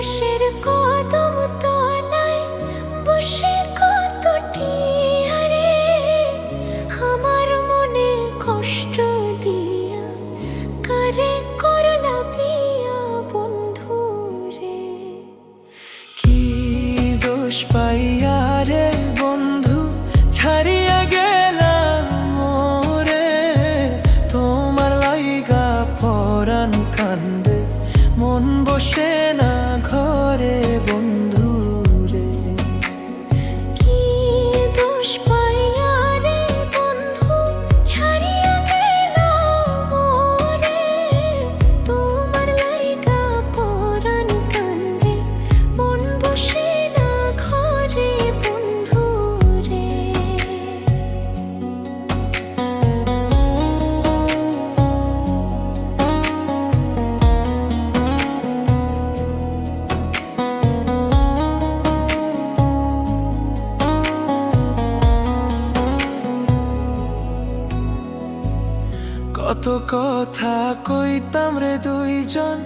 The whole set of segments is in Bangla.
পাশের কদম তলায় বসে কতটি হারে? আমার মনে কষ্ট দিয়া কারে করলা বিয়া বন্ধু রে? কি দোষ পাইয়া রে বন্ধু? ছাড়িয়া গেলাম মোরে তোমার লাইগা পরাণ কান্দে, মন বসে না কত কথা কইতাম রে দুইজন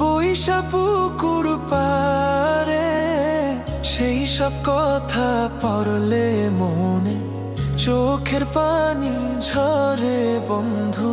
বৈশা পুকুর পারে সেই সব কথা পড়লে মনে চোখের পানি ঝরে বন্ধু।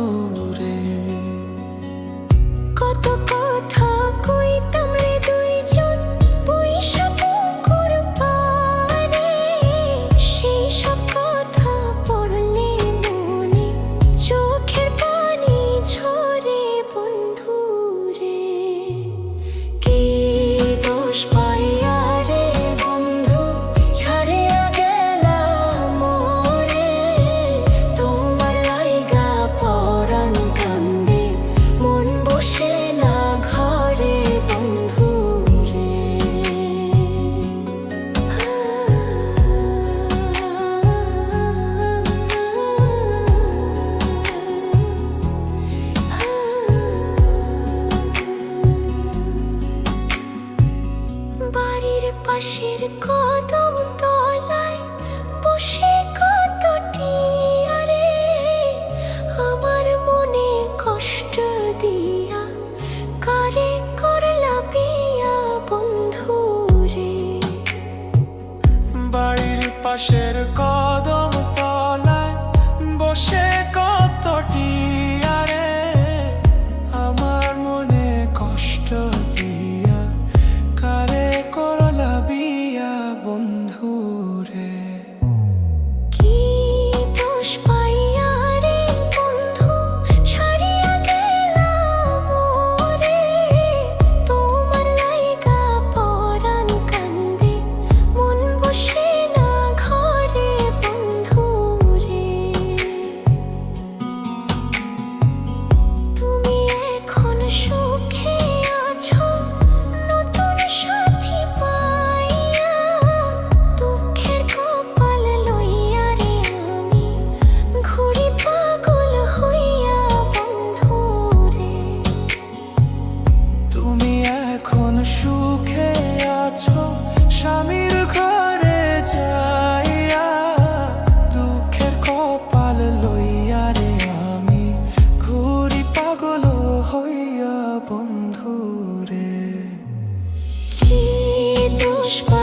পাশের কদম তলায় বসে কতটি? আরে, আমার মনে কষ্ট দিয়া কারে করলা বিয়া বন্ধু রে বাড়ির পাশের Pushpa